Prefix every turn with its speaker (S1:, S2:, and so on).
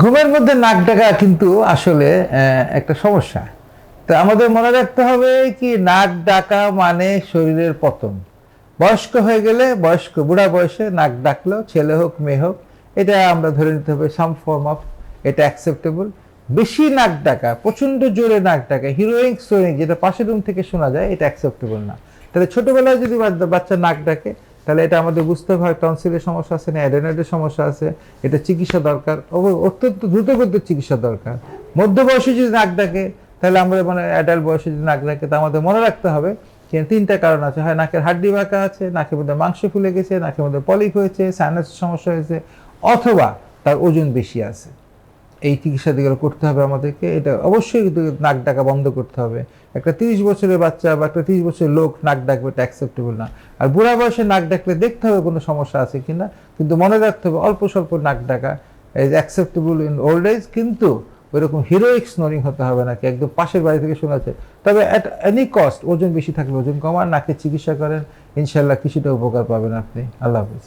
S1: ঘুমের মধ্যে নাক ডাকা কিন্তু আসলে একটা সমস্যা। তো আমাদের মনে রাখতে হবে কি, নাক ডাকা মানে শরীরের পতন। বয়স্ক হয়ে গেলে বয়স্ক, বুড়া বয়সে নাক ডাকলো, ছেলে হোক, মেয়ে হোক, এটা আমরা ধরে নিতে হবে সাম ফর্ম অফ এটা অ্যাকসেপ্টেবল বেশি নাক ডাকা প্রচণ্ড জোরে নাক ডাকা হিরোইং সোয়িং যেটা পাশের রুম থেকে শোনা যায়, এটা অ্যাকসেপ্টেবল না। তাহলে ছোটোবেলায় যদি বাচ্চা নাক ডাকে তাহলে এটা আমাদের বুঝতে হবে, হয় টনসিলের সমস্যা আছে না অ্যাডেনয়েডের সমস্যা আছে, এটা চিকিৎসা দরকার। অত্যন্ত দ্রুতগতির চিকিৎসা দরকার। মধ্য বয়সে যদি নাক ডাকে, তাহলে আমরা মানে অ্যাডাল্ট বয়সে যদি নাক ডাকে, তা আমাদের মনে রাখতে হবে যে তিনটা কারণ আছে। হয় নাকের হাড্ডি বাঁকা আছে, নাকের মধ্যে মাংস ফুলে গেছে, নাকের মধ্যে পলিপ হয়েছে সাইনাসের সমস্যা হয়েছে, অথবা তার ওজন বেশি আছে। এই চিকিৎসা দিকে করতে হবে আমাদেরকে। এটা অবশ্যই নাক ডাকা বন্ধ করতে হবে। একটা তিরিশ বছরের বাচ্চা বা একটা তিরিশ বছরের লোক নাক ডাকবে, এটা অ্যাকসেপ্টেবল না। আর বুড়া বয়সে নাক ডাকলে দেখতে হবে কোনো সমস্যা আছে কি না কিন্তু মনে রাখতে হবে অল্প স্বল্প নাক ডাকা is acceptable in old age কিন্তু ওইরকম হিরোইক স্নোরিং হতে হবে নাকি, একদম পাশের বাড়ি থেকে শোনাচ্ছে তবে অ্যাট এনি কস্ট ওজন বেশি থাকলে ওজন কমান নাকে চিকিৎসা করেন ইনশাল্লাহ কিছুটা উপকার পাবেন আপনি। আল্লাহ হাফিজ।